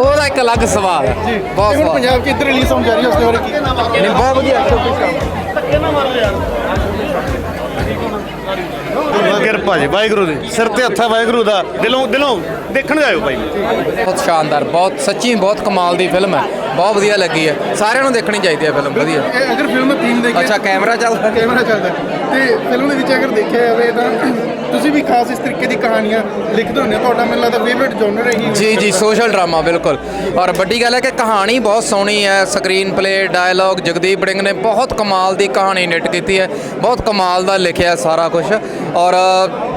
ਉਹਦਾ ਇੱਕ ਅਲੱਗ ਸਵਾਲ ਹੈ। ਜੀ। ਬਹੁਤ ਤੇ ਹੁਣ ਸਵਾਦ ਪੰਜਾਬ 'ਚ ਇੱਧਰ ਰਿਲੀਜ਼ ਹੋਣ ਜਾ ਰਹੀ ਹੈ ਉਸ ਦੇ ਬਾਰੇ ਕੀ? ਨਹੀਂ ਬਹੁਤ ਵਧੀਆ। ਕਿਰਪਾ ਜੀ ਵਾਹਿਗੁਰੂ ਦੀ। ਸਿਰ ਤੇ ਹੱਥਾ ਵਾਹਿਗੁਰੂ ਦਾ। ਦਿਲੋਂ ਦਿਲੋਂ ਦੇਖਣ ਜਾਇਓ ਭਾਈ। ਬਹੁਤ ਸ਼ਾਨਦਾਰ ਬਹੁਤ ਸੱਚੀ ਬਹੁਤ ਕਮਾਲ ਦੀ ਫਿਲਮ ਹੈ। ਬਹੁਤ ਵਧੀਆ ਲੱਗੀ ਹੈ ਸਾਰਿਆਂ ਨੂੰ ਦੇਖਣੀ ਚਾਹੀਦੀ ਹੈ ਫਿਲਮ ਵਧੀਆ। ਇਹ ਅਗਰ ਫਿਲਮ ਥੀਮ ਦੇਖੀਏ ਅੱਛਾ ਕੈਮਰਾ ਚੱਲਦਾ। ਕੈਮਰਾ ਚੱਲਦਾ। ਤੇ ਫਿਲਮ ਦੇ ਵਿੱਚ ਅਗਰ ਦੇਖਿਆ ਜਾਵੇ ਤਾਂ ਤੁਸੀਂ ਵੀ ਖਾਸ ਇਸ ਤਰੀਕੇ ਦੀ ਕਹਾਣੀਆਂ ਲਿਖਦੇ ਹੁੰਦੇ ਹੋ। ਤੁਹਾਡਾ ਮੈਨੂੰ ਲੱਗਦਾ ਫੇਵਰਿਟ ਜਨਰ ਹੈ ਹੀ ਜੀ ਜੀ ਸੋਸ਼ਲ ਡਰਾਮਾ ਬਿਲਕੁਲ। ਔਰ ਵੱਡੀ ਗੱਲ ਹੈ ਕਿ ਕਹਾਣੀ ਬਹੁਤ ਸੋਹਣੀ ਹੈ। Screenplay dialogue Jagdeep Baring ਨੇ ਬਹੁਤ ਕਮਾਲ ਦੀ ਕਹਾਣੀ ਨਿਟ ਕੀਤੀ ਹੈ। ਬਹੁਤ ਕਮਾਲ ਦਾ ਲਿਖਿਆ ਸਾਰਾ ਕੁਝ ਔਰ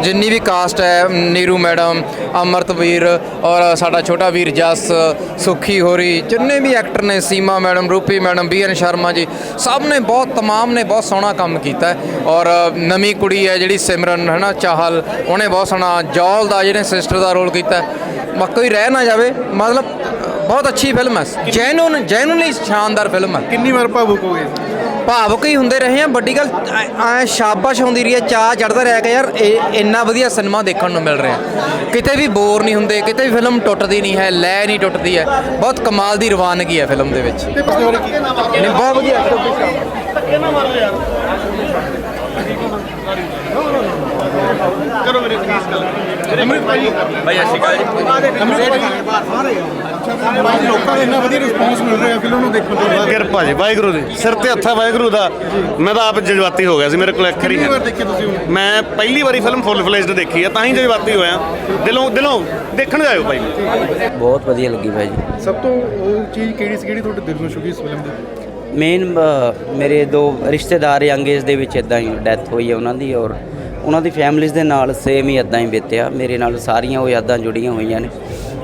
ਜਿੰਨੀ ਵੀ ਕਾਸਟ ਹੈ ਨੀਰੂ ਮੈਡਮ ਅਮਰਤਵੀਰ ਔਰ ਸਾਡਾ ਛੋਟਾ ਵੀਰ ਜਸ ਸੁਖੀ ਹੋਰੀ ਜਿੰਨੇ ਵੀ ਐਕਟਰ ਨੇ Seema madam Rupi madam B N Sharma ji ਸਭ ਨੇ ਬਹੁਤ ਤਮਾਮ ਨੇ ਬਹੁਤ ਸੋਹਣਾ ਕੰਮ ਕੀਤਾ ਹੈ। ਔਰ ਨਵੀਂ ਕੁੜੀ ਹੈ ਜਿਹੜੀ ਸਿਮਰਨ ਹੈ ਨਾ ਚਾਹਲ ਉਹਨੇ ਬਹੁਤ ਸੋਹਣਾ ਜੌਲ ਦਾ ਜਿਹਨੇ ਸਿਸਟਰ ਦਾ ਰੋਲ ਕੀਤਾ ਹੈ। ਕੋਈ ਰਹਿ ਨਾ ਜਾਵੇ ਮਤਲਬ ਬਹੁਤ ਅੱਛੀ ਫਿਲਮ ਹੈ। ਜੈਨੂਨ ਜੈਨੂਨਲੀ ਸ਼ਾਨਦਾਰ ਫਿਲਮ ਹੈ। ਕਿੰਨੀ ਵਾਰ ਭਾਵੁਕ ਹੋ ਗਏ? ਭਾਵੁਕ ਹੀ ਹੁੰਦੇ ਰਹੇ ਆ। ਵੱਡੀ ਗੱਲ ਐ ਸ਼ਾਬਾਸ਼ ਹੁੰਦੀ ਰਹੀ ਹੈ ਚਾਹ ਚੜਦਾ ਰਿਹਾ ਕਿ ਯਾਰ ਇਹ ਇੰਨਾ ਵਧੀਆ ਸਿਨੇਮਾ ਦੇਖਣ ਨੂੰ ਮਿਲ ਰਿਹਾ। ਕਿਤੇ ਵੀ ਬੋਰ ਨਹੀਂ ਹੁੰਦੇ ਕਿਤੇ ਵੀ ਫਿਲਮ ਟੁੱਟਦੀ ਨਹੀਂ ਹੈ ਲੈ ਨਹੀਂ ਟੁੱਟਦੀ ਹੈ। ਬਹੁਤ ਕਮਾਲ ਦੀ ਰਵਾਨਗੀ ਹੈ ਫਿਲਮ ਦੇ ਵਿੱਚ। ਨਹੀਂ ਬਹੁਤ ਵਧੀਆ ਕਰੋ ਮੇਰੇ ਪਲੀਜ਼ ਗੱਲ ਅਮਰਿਤ ਭਾਈ। ਭਾਈ। ਅਸ਼ਿਕਾ ਜੀ ਅਮਰਿਤ ਭਾਈ ਭਾਈ ਲੋਕਾਂ ਦਾ ਇੰਨਾ ਵਧੀਆ ਰਿਸਪੌਂਸ ਮਿਲ ਰਿਹਾ ਫਿਲਮ ਨੂੰ ਦੇਖਣ ਤੋਂ ਬਾਅਦ। ਕਿਰਪਾ ਜੀ ਵਾਹਿਗੁਰੂ ਦੀ। ਸਿਰ ਤੇ ਹੱਥਾ ਵਾਹਿਗੁਰੂ ਦਾ। ਮੈਂ ਤਾਂ ਆਪ ਜਜ਼ਬਾਤੀ ਹੋ ਗਿਆ ਸੀ ਮੇਰੇ ਕੋਲ ਅੱਖਰ ਹੀ ਕਿੰਨੀ ਵਾਰ ਹੈ ਦੇਖੀ ਤੁਸੀਂ ਹੁਣ? ਮੈਂ ਪਹਿਲੀ ਵਾਰੀ ਫਿਲਮ ਫੁੱਲ ਫਲੇਜਡ ਦੇਖੀ ਆ ਤਾਂ ਹੀ ਜਜ਼ਬਾਤੀ ਹੋਇਆ। ਦਿਲੋਂ ਦਿਲੋਂ ਦੇਖਣ ਜਾਇਓ ਭਾਈ। ਬਹੁਤ ਵਧੀਆ ਲੱਗੀ ਭਾਈ ਜੀ। ਸਭ ਤੋਂ ਉਹ ਚੀਜ਼ ਕਿਹੜੀ ਸੀ ਕਿਹੜੀ ਤੁਹਾਡੇ ਦਿਲ ਨੂੰ ਛੂਹੀ ਇਸ ਫਿਲਮ ਦੀ? ਮੇਨ ਮੇਰੇ ਦੋ ਰਿਸ਼ਤੇਦਾਰ ਯੰਗ ਏਜ ਦੇ ਵਿੱਚ ਇਦਾਂ ਹੀ ਡੈਥ ਹੋਈ ਹੈ ਉਹਨਾਂ ਦੀ ਔਰ ਉਹਨਾਂ ਦੀ ਫੈਮਿਲੀਜ਼ ਦੇ ਨਾਲ ਸੇਮ ਹੀ ਇਦਾਂ ਹੀ ਬੀਤਿਆ। ਮੇਰੇ ਨਾਲ ਸਾਰੀਆਂ ਉਹ ਯਾਦਾਂ ਜੁੜੀਆਂ ਹੋਈਆਂ ਨੇ।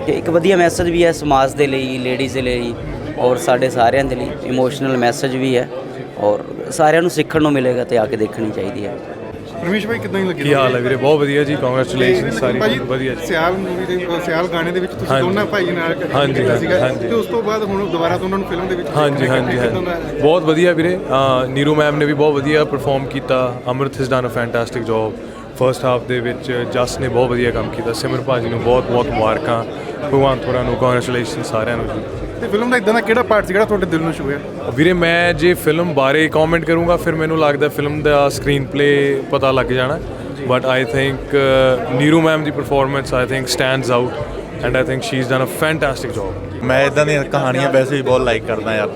ਤੇ ਇੱਕ ਵਧੀਆ ਮੈਸੇਜ ਵੀ ਹੈ ਸਮਾਜ ਦੇ ਲਈ ਲੇਡੀਜ਼ ਦੇ ਲਈ ਔਰ ਸਾਡੇ ਸਾਰਿਆਂ ਦੇ ਲਈ। ਇਮੋਸ਼ਨਲ ਮੈਸੇਜ ਵੀ ਹੈ ਔਰ ਸਾਰਿਆਂ ਨੂੰ ਸਿੱਖਣ ਨੂੰ ਮਿਲੇਗਾ ਤੇ ਆ ਕੇ ਦੇਖਣੀ ਚਾਹੀਦੀ ਹੈ। ਰਮੇਸ਼ ਭਾਈ ਕਿਦਾਂ ਹੀ ਲੱਗੀ ਕੀ ਹਾਲ ਹੈ ਵੀਰੇ? ਬਹੁਤ ਵਧੀਆ ਜੀ ਕੰਗ੍ਰੈਚੁਲੇਸ਼ਨ ਸਾਰੀ ਭਾਜੀ, ਵਧੀਆ ਜੀ। ਸਿਆਲ ਮੂਵੀ ਦੇ ਸਿਆਲ ਗਾਣੇ ਦੇ ਵਿੱਚ ਤੁਸੀਂ। ਦੋਨਾਂ ਭਾਈ ਨਾਲ ਕੀਤਾ ਸੀਗਾ? ਹਾਂਜੀ। ਤੇ ਉਸ ਤੋਂ ਬਾਅਦ ਹੁਣ ਦੁਬਾਰਾ ਤੋਂ ਉਹਨਾਂ ਨੂੰ ਫਿਲਮ ਦੇ ਵਿੱਚ ਹਾਂਜੀ ਹਾਂਜੀ ਬਹੁਤ ਵਧੀਆ ਵੀਰੇ। ਨੀਰੂ ਮੈਮ ਨੇ ਵੀ ਬਹੁਤ ਵਧੀਆ ਪਰਫਾਰਮ ਕੀਤਾ। Amrit has done a fantastic job first half ਦੇ ਵਿੱਚ ਜਸ ਨੇ ਬਹੁਤ ਵਧੀਆ ਕੰਮ ਕੀਤਾ। ਸਿਮਰ ਭਾਜੀ ਨੂੰ ਬਹੁਤ ਬਹੁਤ ਮੁਬਾਰਕਾਂ। ਭਗਵਾਨ ਥੋੜਾ ਨੂੰ ਕੰਗ੍ਰੈਚੁਲੇਸ਼ਨ ਸਾਰਿਆਂ ਨੂੰ ਤੇ ਫਿਲਮ ਦਾ ਇਦਾਂ ਦਾ ਕਿਹੜਾ ਪਾਰਟ ਸੀ ਜਿਹੜਾ ਤੁਹਾਡੇ ਦਿਲ ਨੂੰ ਛੂਹਿਆ? ਵੀਰੇ ਮੈਂ ਜੇ ਫਿਲਮ ਬਾਰੇ ਕਮੈਂਟ ਕਰੂੰਗਾ ਫਿਰ ਮੈਨੂੰ ਲੱਗਦਾ ਫਿਲਮ ਦਾ ਸਕਰੀਨ ਪਲੇ ਪਤਾ ਲੱਗ ਜਾਣਾ। But I think Neeru ma'am the performance I think stands out and I think she is done a fantastic job ਮੈਂ ਇਦਾਂ ਦੀਆਂ ਕਹਾਣੀਆਂ ਵੈਸੇ ਵੀ ਬਹੁਤ ਲਾਈਕ ਕਰਦਾ ਯਾਰ।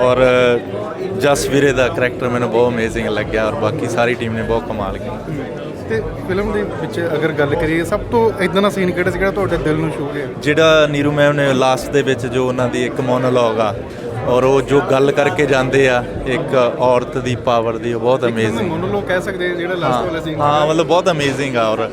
ਔਰ ਜਸ ਵੀਰੇ ਦਾ ਕਰੈਕਟਰ ਮੈਨੂੰ ਬਹੁਤ ਅਮੇਜ਼ਿੰਗ ਲੱਗਿਆ ਔਰ ਬਾਕੀ ਸਾਰੀ ਟੀਮ ਨੇ ਬਹੁਤ ਕਮਾਲ ਕੀਤਾ। ਤੇ ਫਿਲਮ ਦੇ ਵਿੱਚ ਅਗਰ ਗੱਲ ਕਰੀਏ ਸਭ ਤੋਂ ਇਦਾਂ ਦਾ ਸੀਨ ਕਿਹੜਾ ਸੀ ਜਿਹੜਾ ਤੁਹਾਡੇ ਦਿਲ ਨੂੰ ਛੂਹ ਗਿਆ? ਜਿਹੜਾ ਨੀਰੂ ਮੈਮ ਨੇ ਲਾਸਟ ਦੇ ਵਿੱਚ ਜੋ ਉਹਨਾਂ ਦੀ ਇੱਕ ਮੋਨੋਲੋਗ ਆ ਔਰ ਉਹ ਜੋ ਗੱਲ ਕਰਕੇ ਜਾਂਦੇ ਆ ਇੱਕ ਔਰਤ ਦੀ ਪਾਵਰ ਦੀ ਉਹ ਬਹੁਤ ਅਮੇਜ਼ਿੰਗ ਮੋਨੋਲੋਗ ਕਹਿ ਸਕਦੇ ਹਾਂ ਜਿਹੜਾ ਲਾਸਟ ਵਾਲਾ ਸੀਨ ਹਾਂ ਮਤਲਬ ਬਹੁਤ ਅਮੇਜ਼ਿੰਗ ਆ ਔਰ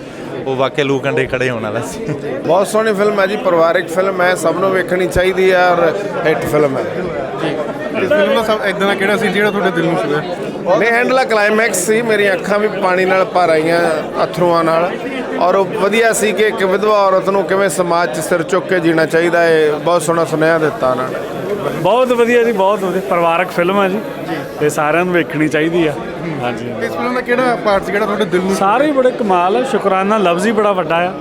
ਉਹ ਵਾਕਿਆ ਲੂ ਕੰਡੇ ਖੜੇ ਹੋਣ ਵਾਲਾ ਸੀ। ਬਹੁਤ ਸੋਹਣੀ ਫਿਲਮ ਹੈ ਜੀ ਪਰਿਵਾਰਿਕ ਫਿਲਮ ਹੈ ਸਭ ਨੂੰ ਵੇਖਣੀ ਚਾਹੀਦੀ ਹੈ ਔਰ ਹਿੱਟ ਫਿਲਮ ਹੈ। ਤੇ ਫਿਲਮ ਦਾ ਸਭ ਇਦਾਂ ਦਾ ਕਿਹੜਾ ਸੀ ਜਿਹੜਾ ਤੁਹਾਡੇ ਦਿਲ ਨੂੰ ਛੂਹਿਆ ਨੇ ਹੈਂਡਲਾ ਕਲਾਈਮੈਕਸ ਸੀ ਮੇਰੀਆਂ ਅੱਖਾਂ ਵੀ ਪਾਣੀ ਨਾਲ ਭਰ ਆਈਆਂ ਅਥਰੂਆਂ ਨਾਲ। ਔਰ ਉਹ ਵਧੀਆ ਸੀ ਕਿ ਇੱਕ ਵਿਧਵਾ ਔਰਤ ਨੂੰ ਕਿਵੇਂ ਸਮਾਜ 'ਚ ਸਿਰ ਚੁੱਕ ਕੇ ਜੀਣਾ ਚਾਹੀਦਾ ਹੈ ਬਹੁਤ ਸੋਹਣਾ ਸੁਨੇਹਾ ਦਿੱਤਾ ਉਹਨਾਂ ਨੇ। ਬਹੁਤ ਵਧੀਆ ਜੀ ਬਹੁਤ ਵਧੀਆ। ਪਰਿਵਾਰਕ ਫਿਲਮ ਹੈ ਜੀ ਤੇ ਸਾਰਿਆਂ ਨੂੰ ਵੇਖਣੀ ਚਾਹੀਦੀ ਆ। ਹਾਂਜੀ ਇਸ ਫਿਲਮ ਦਾ ਕਿਹੜਾ ਪਾਰਟ ਸੀ ਜਿਹੜਾ ਤੁਹਾਡੇ ਦਿਲ ਨੂੰ ਸਾਰੇ ਹੀ ਬੜੇ ਕਮਾਲ ਹੈ ਸ਼ੁਕਰਾਨਾ ਲਫ਼ਜ਼ ਹੀ ਬੜਾ ਵੱਡਾ ਆ।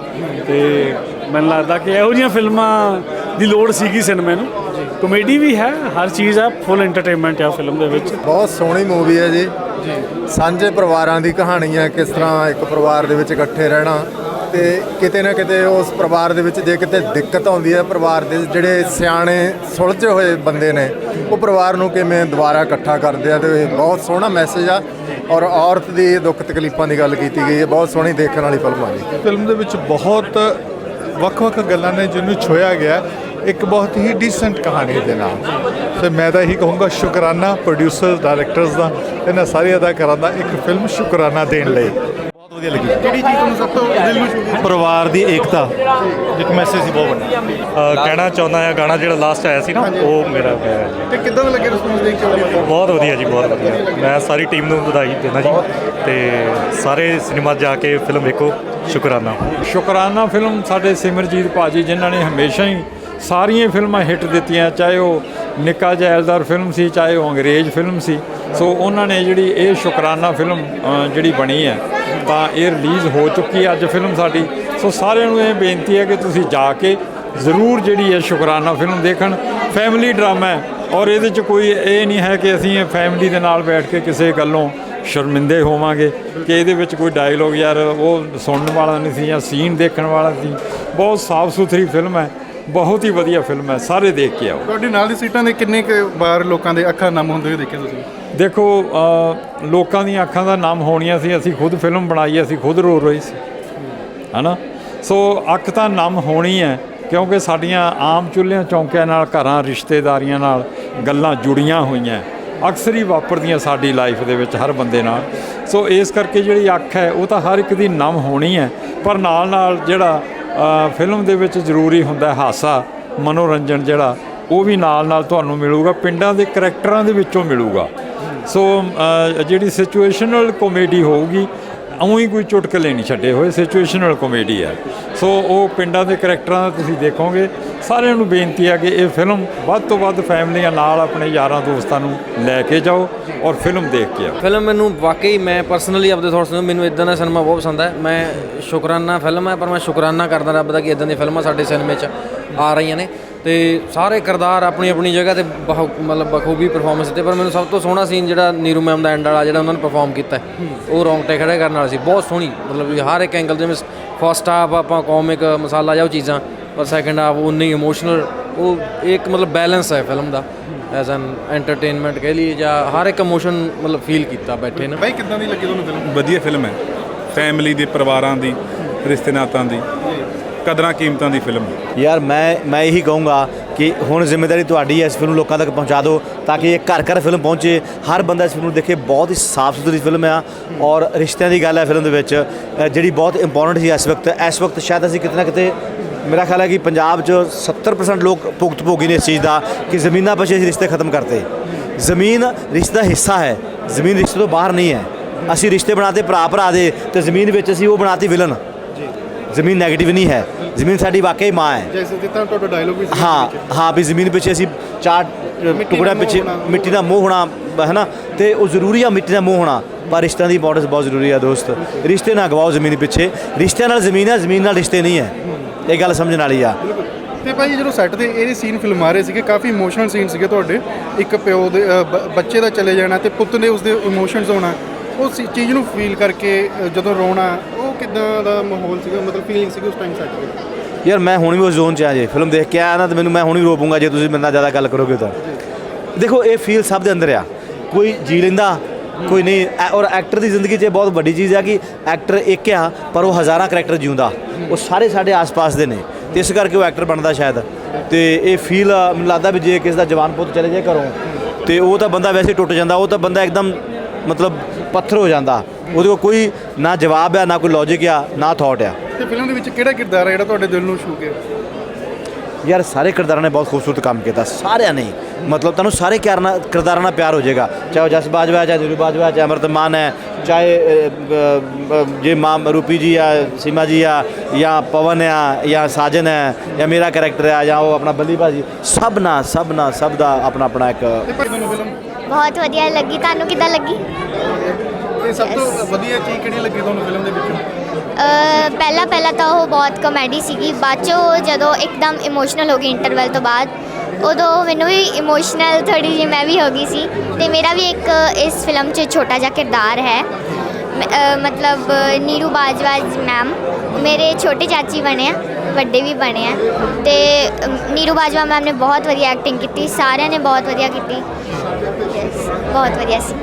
ਤੇ ਮੈਨੂੰ ਲੱਗਦਾ ਕਿ ਇਹੋ ਜਿਹੀਆਂ ਫਿਲਮਾਂ ਦੀ ਲੋੜ ਸੀਗੀ ਸਿਨੇਮੇ ਨੂੰ। ਕਮੇਡੀ ਵੀ ਹੈ ਹਰ ਚੀਜ਼ ਹੈ ਫੁੱਲ ਐਂਟਰਟੇਨਮੈਂਟ ਆ ਫਿਲਮ ਦੇ ਵਿੱਚ। ਬਹੁਤ ਸੋਹਣੀ ਮੂਵੀ ਹੈ ਜੀ। ਸਾਂਝੇ ਪਰਿਵਾਰਾਂ ਦੀ ਕਹਾਣੀ ਹੈ ਕਿਸ ਤਰ੍ਹਾਂ ਇੱਕ ਪਰਿਵਾਰ ਦੇ ਵਿੱਚ ਇਕੱਠੇ ਰਹਿਣਾ ਤੇ ਕਿਤੇ ਨਾ ਕਿਤੇ ਉਸ ਪਰਿਵਾਰ ਦੇ ਵਿੱਚ ਜੇ ਕਿਤੇ ਦਿੱਕਤ ਆਉਂਦੀ ਹੈ ਪਰਿਵਾਰ ਦੇ ਜਿਹੜੇ ਸਿਆਣੇ ਸੁਲਝੇ ਹੋਏ ਬੰਦੇ ਨੇ ਉਹ ਪਰਿਵਾਰ ਨੂੰ ਕਿਵੇਂ ਦੁਬਾਰਾ ਇਕੱਠਾ ਕਰਦੇ ਆ ਤੇ ਇਹ ਬਹੁਤ ਸੋਹਣਾ ਮੈਸੇਜ ਆ। ਔਰ ਔਰਤ ਦੀ ਦੁੱਖ ਤਕਲੀਫਾਂ ਦੀ ਗੱਲ ਕੀਤੀ ਗਈ ਹੈ ਬਹੁਤ ਸੋਹਣੀ ਦੇਖਣ ਵਾਲੀ ਫਿਲਮ ਆ ਜੀ। ਫਿਲਮ ਦੇ ਵਿੱਚ ਬਹੁਤ ਵੱਖ-ਵੱਖ ਗੱਲਾਂ ਨੇ ਜਿਹਨੂੰ ਛੋਇਆ ਗਿਆ। ਇੱਕ ਬਹੁਤ ਹੀ ਡੀਸੈਂਟ ਕਹਾਣੀ ਦੇ ਨਾਲ। ਤੇ ਮੈਂ ਤਾਂ ਇਹੀ ਕਹੂੰਗਾ ਸ਼ੁਕਰਾਨਾ ਪ੍ਰੋਡਿਊਸਰਸ ਡਾਇਰੈਕਟਰਸ ਦਾ ਇਹਨਾਂ ਸਾਰੇ ਅਦਾਕਾਰਾਂ ਦਾ ਇੱਕ ਫਿਲਮ ਸ਼ੁਕਰਾਨਾ ਦੇਣ ਲਈ। ਬਹੁਤ ਵਧੀਆ ਲੱਗੀ। ਕਿਹੜੀ ਚੀਜ਼ ਤੁਹਾਨੂੰ ਸਭ ਤੋਂ ਦਿਲ ਨੂੰ ਛੂਹੀ ਪਰਿਵਾਰ ਦੀ ਏਕਤਾ ਇੱਕ ਮੈਸੇਜ ਸੀ ਬਹੁਤ ਵੱਡਾ। ਕਹਿਣਾ ਚਾਹੁੰਦਾ ਆ ਗਾਣਾ ਜਿਹੜਾ ਲਾਸਟ ਆਇਆ ਸੀ ਨਾ ਉਹ ਮੇਰਾ ਤੇ ਕਿੱਦਾਂ ਦਾ ਲੱਗਿਆ ਰਿਸਪੌਂਸ ਦੇਖ ਕੇ? ਬਹੁਤ ਵਧੀਆ ਜੀ ਬਹੁਤ ਵਧੀਆ। ਮੈਂ ਸਾਰੀ ਟੀਮ ਨੂੰ ਵਧਾਈ ਦਿੰਦਾ ਜੀ। ਤੇ ਸਾਰੇ ਸਿਨੇਮਾ ਜਾ ਕੇ ਫਿਲਮ ਵੇਖੋ। ਸ਼ੁਕਰਾਨਾ। ਸ਼ੁਕਰਾਨਾ ਫਿਲਮ ਸਾਡੇ ਸਿਮਰਜੀਤ ਭਾਜੀ ਜਿਨ੍ਹਾਂ ਨੇ ਹਮੇਸ਼ਾ ਹੀ ਸਾਰੀਆਂ ਫਿਲਮਾਂ ਹਿੱਟ ਦਿੱਤੀਆਂ, ਚਾਹੇ ਉਹ ਨਿੱਕਾ ਜੈਲਦਾਰ ਫਿਲਮ ਸੀ, ਚਾਹੇ ਉਹ ਅੰਗਰੇਜ਼ ਫਿਲਮ ਸੀ। ਸੋ ਉਹਨਾਂ ਨੇ ਜਿਹੜੀ ਇਹ ਸ਼ੁਕਰਾਨਾ ਫਿਲਮ ਜਿਹੜੀ ਬਣੀ ਹੈ, ਤਾਂ ਇਹ ਰਿਲੀਜ਼ ਹੋ ਚੁੱਕੀ ਹੈ ਅੱਜ ਫਿਲਮ ਸਾਡੀ। ਸੋ ਸਾਰਿਆਂ ਨੂੰ ਇਹ ਬੇਨਤੀ ਹੈ ਕਿ ਤੁਸੀਂ ਜਾ ਕੇ ਜ਼ਰੂਰ ਜਿਹੜੀ ਹੈ ਸ਼ੁਕਰਾਨਾ ਫਿਲਮ ਦੇਖਣ। ਫੈਮਿਲੀ ਡਰਾਮਾ ਹੈ ਔਰ ਇਹਦੇ 'ਚ ਕੋਈ ਇਹ ਨਹੀਂ ਹੈ ਕਿ ਅਸੀਂ ਫੈਮਿਲੀ ਦੇ ਨਾਲ ਬੈਠ ਕੇ ਕਿਸੇ ਗੱਲੋਂ ਸ਼ਰਮਿੰਦੇ ਹੋਵਾਂਗੇ, ਕਿ ਇਹਦੇ ਵਿੱਚ ਕੋਈ ਡਾਇਲੋਗ ਯਾਰ ਉਹ ਸੁਣਨ ਵਾਲਾ ਨਹੀਂ ਸੀ ਜਾਂ ਸੀਨ ਦੇਖਣ ਵਾਲਾ ਸੀ। ਬਹੁਤ ਸਾਫ਼ ਸੁਥਰੀ ਫਿਲਮ ਹੈ। ਬਹੁਤ ਹੀ ਵਧੀਆ ਫਿਲਮ ਹੈ ਸਾਰੇ ਦੇਖ ਕੇ ਆਓ। ਤੁਹਾਡੇ ਨਾਲ ਦੀ ਸੀਟਾਂ ਦੇ ਕਿੰਨੇ ਕੁ ਵਾਰ ਲੋਕਾਂ ਦੇ ਅੱਖਾਂ ਨਮ ਹੁੰਦੇ ਹੋਏ ਦੇਖੇ ਤੁਸੀਂ? ਦੇਖੋ ਅ, ਲੋਕਾਂ ਦੀਆਂ ਅੱਖਾਂ ਦਾ ਨਾਮ ਹੋਣੀਆਂ ਸੀ ਅਸੀਂ ਖੁਦ ਫਿਲਮ ਬਣਾਈ ਅਸੀਂ ਖੁਦ ਰੋ ਰਹੇ ਸੀ। ਹਨਾ? ਸੋ ਅੱਖ ਤਾਂ ਨਮ ਹੋਣੀ ਹੈ ਕਿਉਂਕਿ ਸਾਡੀਆਂ ਆਮ ਚੁੱਲ੍ਹਿਆਂ ਚੌਂਕਿਆਂ ਨਾਲ ਘਰਾਂ ਰਿਸ਼ਤੇਦਾਰੀਆਂ ਨਾਲ ਗੱਲਾਂ ਜੁੜੀਆਂ ਹੋਈਆਂ। ਅਕਸਰ ਹੀ ਵਾਪਰਦੀਆਂ ਸਾਡੀ ਲਾਈਫ ਦੇ ਵਿੱਚ ਹਰ ਬੰਦੇ ਨਾਲ। ਸੋ ਇਸ ਕਰਕੇ ਜਿਹੜੀ ਅੱਖ ਹੈ ਉਹ ਤਾਂ ਹਰ ਇੱਕ ਦੀ ਨਮ ਹੋਣੀ ਹੈ ਪਰ ਨਾਲ ਨਾਲ ਜਿਹੜਾ ਫਿਲਮ ਦੇ ਵਿੱਚ ਜ਼ਰੂਰੀ ਹੁੰਦਾ ਹੈ ਹਾਸਾ, ਮਨੋਰੰਜਨ ਜਿਹੜਾ, ਉਹ ਵੀ ਨਾਲ ਨਾਲ ਤੁਹਾਨੂੰ ਮਿਲੂਗਾ, ਪਿੰਡਾਂ ਦੇ ਕਰੈਕਟਰਾਂ ਦੇ ਵਿੱਚੋਂ ਮਿਲੂਗਾ। ਸੋ ਜਿਹੜੀ ਸਿਚੁਏਸ਼ਨਲ ਕਾਮੇਡੀ ਹੋਊਗੀ ਉਂ ਹੀ ਕੋਈ ਚੁਟਕਲੇ ਨਹੀਂ ਛੱਡੇ ਹੋਏ ਸਿਚੁਏਸ਼ਨਲ ਕਾਮੇਡੀ ਹੈ ਸੋ ਉਹ ਪਿੰਡਾਂ ਦੇ ਕਰੈਕਟਰਾਂ ਦਾ ਤੁਸੀਂ ਦੇਖੋਗੇ, ਸਾਰਿਆਂ ਨੂੰ ਬੇਨਤੀ ਹੈ ਕਿ ਇਹ ਫਿਲਮ ਵੱਧ ਤੋਂ ਵੱਧ ਫੈਮਲੀਆਂ ਨਾਲ ਆਪਣੇ ਯਾਰਾਂ ਦੋਸਤਾਂ ਨੂੰ ਲੈ ਕੇ ਜਾਓ ਔਰ ਫਿਲਮ ਦੇਖ ਕੇ ਆਓ। ਫਿਲਮ ਮੈਨੂੰ ਵਾਕਈ ਮੈਂ ਪਰਸਨਲੀ ਆਪਦੇ ਥੋਟਸ ਨੂੰ, ਮੈਨੂੰ ਇਦਾਂ ਦਾ ਸਿਨੇਮਾ ਬਹੁਤ ਪਸੰਦ ਹੈ ਮੈਂ ਸ਼ੁਕਰਾਨਾ ਫਿਲਮ ਹੈ ਪਰ ਮੈਂ ਸ਼ੁਕਰਾਨਾ ਕਰਦਾ ਰੱਬ ਦਾ ਕਿ ਇਦਾਂ ਦੀਆਂ ਫਿਲਮਾਂ ਸਾਡੇ ਸਿਨੇਮੇ 'ਚ ਆ ਰਹੀਆਂ ਨੇ। ਤੇ ਸਾਰੇ ਕਿਰਦਾਰ ਆਪਣੀ ਆਪਣੀ ਜਗ੍ਹਾ ਤੇ ਬਹੁ ਮਤਲਬ ਬਖੂਬੀ ਪਰਫਾਰਮੈਂਸ ਦਿੱਤੇ ਪਰ ਮੈਨੂੰ ਸਭ ਤੋਂ ਸੋਹਣਾ ਸੀਨ ਜਿਹੜਾ ਨੀਰੂ ਮੈਮ ਦਾ ਐਂਡ ਵਾਲਾ ਜਿਹੜਾ ਉਹਨਾਂ ਨੇ ਪਰਫਾਰਮ ਕੀਤਾ ਉਹ ਰੌਂਗਟੇ ਖੜੇ ਕਰਨ ਵਾਲਾ ਸੀ। ਬਹੁਤ ਸੋਹਣੀ ਮਤਲਬ ਹਰ ਇੱਕ ਐਂਗਲ ਜਿਵੇਂ ਫਸਟ ਹਾਫ ਆਪਾਂ ਕਾਮਿਕ ਮਸਾਲਾ ਜਾਂ ਉਹ ਚੀਜ਼ਾਂ ਪਰ ਸੈਕੰਡ ਹਾਫ ਉਨੀ ਇਮੋਸ਼ਨਲ ਉਹ ਇੱਕ ਮਤਲਬ ਬੈਲੈਂਸ ਹੈ ਫਿਲਮ ਦਾ ਐਜ਼ ਐਨ ਐਂਟਰਟੇਨਮੈਂਟ ਕਹਿ ਲਈਏ ਜਾਂ ਹਰ ਇੱਕ ਇਮੋਸ਼ਨ ਮਤਲਬ ਫੀਲ ਕੀਤਾ ਬੈਠੇ ਨੇ। ਬਾਈ ਕਿੱਦਾਂ ਦੀ ਲੱਗੀ ਤੁਹਾਨੂੰ ਫਿਲਮ ਵਧੀਆ ਫਿਲਮ ਹੈ। ਫੈਮਿਲੀ ਦੇ ਪਰਿਵਾਰਾਂ ਦੀ ਰਿਸ਼ਤੇ ਨਾਤਾਂ ਦੀ। ਕਦਰਾਂ ਕੀਮਤਾਂ ਦੀ ਫਿਲਮ? ਯਾਰ ਮੈਂ ਮੈਂ ਇਹੀ ਕਹੂੰਗਾ ਕਿ ਹੁਣ ਜ਼ਿੰਮੇਵਾਰੀ ਤੁਹਾਡੀ ਹੈ ਇਸ ਫਿਲਮ ਨੂੰ ਲੋਕਾਂ ਤੱਕ ਪਹੁੰਚਾ ਦਿਓ ਤਾਂ ਕਿ ਇਹ ਘਰ ਘਰ ਫਿਲਮ ਪਹੁੰਚੇ। ਹਰ ਬੰਦਾ ਇਸ ਫਿਲਮ ਨੂੰ ਦੇਖੇ ਬਹੁਤ ਹੀ ਸਾਫ਼ ਸੁਥਰੀ ਫਿਲਮ ਆ ਔਰ ਰਿਸ਼ਤਿਆਂ ਦੀ ਗੱਲ ਹੈ ਫਿਲਮ ਦੇ ਵਿੱਚ ਅ, ਜਿਹੜੀ ਬਹੁਤ ਇੰਪੋਰਟੈਂਟ ਸੀ ਇਸ ਵਕਤ ਇਸ ਵਕਤ ਸ਼ਾਇਦ ਅਸੀਂ ਕਿਤੇ ਨਾ ਕਿਤੇ ਮੇਰਾ ਖਿਆਲ ਹੈ ਕਿ ਪੰਜਾਬ 'ਚ 70% ਲੋਕ ਭੁਗਤ ਭੋਗੀ ਨੇ ਇਸ ਚੀਜ਼ ਦਾ ਕਿ ਜ਼ਮੀਨਾਂ ਪਿੱਛੇ ਅਸੀਂ ਰਿਸ਼ਤੇ ਖਤਮ ਕਰਤੇ। ਜ਼ਮੀਨ ਰਿਸ਼ਤੇ ਦਾ ਹਿੱਸਾ ਹੈ ਜ਼ਮੀਨ ਰਿਸ਼ਤੇ ਤੋਂ ਬਾਹਰ ਨਹੀਂ ਹੈ। ਅਸੀਂ ਰਿਸ਼ਤੇ ਬਣਾਤੇ ਭਰਾ ਭਰਾ ਦੇ ਤੇ ਜ਼ਮੀਨ ਵਿੱਚ ਅਸੀਂ ਉਹ ਬਣਾਤੀ ਵਿਲਨ ਜ਼ਮੀਨ 네ਗੇਟਿਵ ਨਹੀਂ ਹੈ। ਜ਼ਮੀਨ ਸਾਡੀ ਵਾਕਈ ਮਾਂ ਹੈ। ਜੈਸੇ ਜਿੱਦਾਂ ਤੁਹਾਡਾ ਡਾਇਲੋਗ ਵੀ ਸੀ ਹਾਂ ਹਾਂ ਵੀ ਜ਼ਮੀਨ ਪਿੱਛੇ ਅਸੀਂ ਚਾਰ ਟੁਕੜਿਆਂ ਮੋਹ ਪਿੱਛੇ। ਮਿੱਟੀ ਦਾ ਮੋਹ ਹੋਣਾ ਹੈ ਨਾ? ਤੇ ਉਹ ਜ਼ਰੂਰੀ ਆ ਮਿੱਟੀ ਦਾ ਮੋਹ ਹੋਣਾ। ਪਰ ਰਿਸ਼ਤਿਆਂ ਦੀ ਇੰਪੋਰਟੈਂਸ ਬਹੁਤ ਜ਼ਰੂਰੀ ਆ ਦੋਸਤ। ਰਿਸ਼ਤੇ ਨਾ ਗਵਾਓ ਜ਼ਮੀਨ ਪਿੱਛੇ। ਰਿਸ਼ਤਿਆਂ ਨਾਲ ਜ਼ਮੀਨ ਹੈ ਜ਼ਮੀਨ ਨਾਲ ਰਿਸ਼ਤੇ ਨਹੀਂ ਹੈ। ਇਹ ਗੱਲ ਸਮਝਣ ਵਾਲੀ ਆ। ਤੇ ਭਾਈ ਜਦੋਂ ਸੈੱਟ ਤੇ ਇਹ ਸੀਨ ਫਿਲਮਾ ਰਹੇ ਸੀਗੇ ਕਾਫੀ ਇਮੋਸ਼ਨਲ ਸੀਨ ਸੀਗੇ ਤੁਹਾਡੇ। ਇੱਕ ਪਿਓ ਦੇ ਬੱਚੇ ਦਾ ਚਲੇ ਜਾਣਾ ਤੇ ਪੁੱਤ ਨੇ ਉਸਦੇ ਇਮੋਸ਼ਨਸ ਹੋਣਾ। ਉਸ ਚੀਜ਼ ਨੂੰ ਫੀਲ ਕਰਕੇ ਜਦੋਂ ਰੋਣਾ ਕਿਦਾਂ ਦਾ ਮਾਹੌਲ ਸੀਗਾ? ਮਤਲਬ ਫੀਲਿੰਗ ਸੀਗੀ ਉਸ ਟਾਈਮ ਸੈੱਟ ਤੇ? ਯਾਰ ਮੈਂ ਹੁਣ ਵੀ ਉਸ ਜ਼ੋਨ 'ਚ ਆ ਜੇ। ਫਿਲਮ ਦੇਖ ਕੇ ਆਇਆ ਨਾ ਤੇ ਮੈਨੂੰ ਮੈਂ ਹੁਣ ਵੀ ਰੋਪੂੰਗਾ ਜੇ ਤੁਸੀਂ ਮੇਰੇ ਨਾਲ ਜ਼ਿਆਦਾ ਗੱਲ ਕਰੋਗੇ ਤਾਂ। ਦੇਖੋ ਇਹ ਫੀਲ ਸਭ ਦੇ ਅੰਦਰ ਆ। ਕੋਈ ਜੀ ਲੈਂਦਾ ਕੋਈ ਨਹੀਂ। ਐ- ਔਰ ਐਕਟਰ ਦੀ ਜ਼ਿੰਦਗੀ 'ਚ ਇਹ ਬਹੁਤ ਵੱਡੀ ਚੀਜ਼ ਆ ਕਿ ਐਕਟਰ ਇੱਕ ਆ ਪਰ ਉਹ ਹਜ਼ਾਰਾਂ ਕਰੈਕਟਰ ਜਿਉਂਦਾ। ਉਹ ਸਾਰੇ ਸਾਡੇ ਆਸ-ਪਾਸ ਦੇ ਨੇ। ਤੇ ਇਸ ਕਰਕੇ ਉਹ ਐਕਟਰ ਬਣਦਾ ਸ਼ਾਇਦ। ਤੇ ਇਹ ਫੀਲ ਮੈਨੂੰ ਲੱਗਦਾ ਵੀ ਜੇ ਕਿਸੇ ਦਾ ਜਵਾਨ ਪੁੱਤ ਚਲੇ ਜਾਏ ਘਰੋਂ ਤੇ ਉਹ ਤਾਂ ਬੰਦਾ ਵੈਸੇ ਟੁੱਟ ਜਾਂਦਾ। ਉਹ ਤਾਂ ਬੰਦਾ ਇੱਕਦਮ ਮਤਲਬ ਪੱਥਰ ਹੋ ਜਾਂਦਾ। ਉਹਦੇ ਕੋਲ ਕੋਈ ਨਾ ਜਵਾਬ ਆ ਨਾ ਕੋਈ ਲੌਜੀਕ ਆ ਨਾ ਥਾਟ ਆ। ਤੇ ਫਿਲਮ ਦੇ ਵਿੱਚ ਕਿਹੜਾ ਕਿਰਦਾਰ ਹੈ ਜਿਹੜਾ ਤੁਹਾਡੇ ਦਿਲ ਨੂੰ ਛੂ ਗਿਆ? ਯਾਰ ਸਾਰੇ ਕਿਰਦਾਰਾਂ ਨੇ ਬਹੁਤ ਖੂਬਸੂਰਤ ਕੰਮ ਕੀਤਾ ਸਾਰਿਆਂ ਨੇ। ਮਤਲਬ ਤੁਹਾਨੂੰ ਸਾਰੇ ਕਿਰਦਾਰਾਂ ਕਿਰਦਾਰਾਂ ਨਾਲ ਪਿਆਰ ਹੋ ਜਾਏਗਾ। ਚਾਹੇ ਉਹ ਜਸ ਬਾਜਵਾ ਚਾਹੇ ਦਿਲੂ ਬਾਜਵਾ ਚਾਹੇ ਅਮਰਤ ਮਾਨ ਹੈ ਚਾਹੇ ਜੇ ਮਾਂ ਰੂਪੀ ਜੀ ਆ ਸੀਮਾ ਜੀ ਆ ਜਾਂ ਪਵਨ ਆ ਜਾਂ ਸਾਜਨ ਹੈ ਜਾਂ ਮੇਰਾ ਕੈਰੈਕਟਰ ਆ ਜਾਂ ਉਹ ਆਪਣਾ ਬੱਲੀ ਭਾਜੀ ਸਭ ਨਾਲ ਸਭ ਨਾਲ ਸਭ ਦਾ ਆਪਣਾ ਆਪਣਾ ਇੱਕ ਬਹੁਤ ਵਧੀਆ ਲੱਗੀ। ਤੁਹਾਨੂੰ ਕਿੱਦਾਂ ਲੱਗੀ? ਤੇ ਸਭ ਤੋਂ ਵਧੀਆ ਚੀਜ਼ ਕਿਹੜੀ ਲੱਗੀ ਤੁਹਾਨੂੰ ਫਿਲਮ ਦੇ ਵਿੱਚ? ਪਹਿਲਾਂ ਪਹਿਲਾਂ ਤਾਂ ਉਹ ਬਹੁਤ ਕਮੇਡੀ ਸੀਗੀ। ਬਾਅਦ ਚੋਂ ਜਦੋਂ ਇੱਕਦਮ ਇਮੋਸ਼ਨਲ ਹੋ ਗਈ ਇੰਟਰਵਲ ਤੋਂ ਬਾਅਦ ਉਦੋਂ ਮੈਨੂੰ ਵੀ ਇਮੋਸ਼ਨਲ ਥੋੜੀ ਜਿਹੀ ਮੈਂ ਵੀ ਹੋ ਗਈ ਸੀ। ਤੇ ਮੇਰਾ ਵੀ ਇੱਕ ਇਸ ਫਿਲਮ 'ਚ ਛੋਟਾ ਜਿਹਾ ਕਿਰਦਾਰ ਹੈ। ਮਤਲਬ ਨੀਰੂ ਬਾਜਵਾ ਮੈਮ ਮੇਰੇ ਛੋਟੇ ਚਾਚੀ ਬਣੇ ਆ ਵੱਡੇ ਵੀ ਬਣੇ ਆ। ਤੇ ਨੀਰੂ ਬਾਜਵਾ ਮੈਮ ਨੇ ਬਹੁਤ ਵਧੀਆ ਐਕਟਿੰਗ ਕੀਤੀ ਸਾਰਿਆਂ ਨੇ ਬਹੁਤ ਵਧੀਆ ਕੀਤੀ। ਬਹੁਤ ਵਧੀਆ ਸੀ।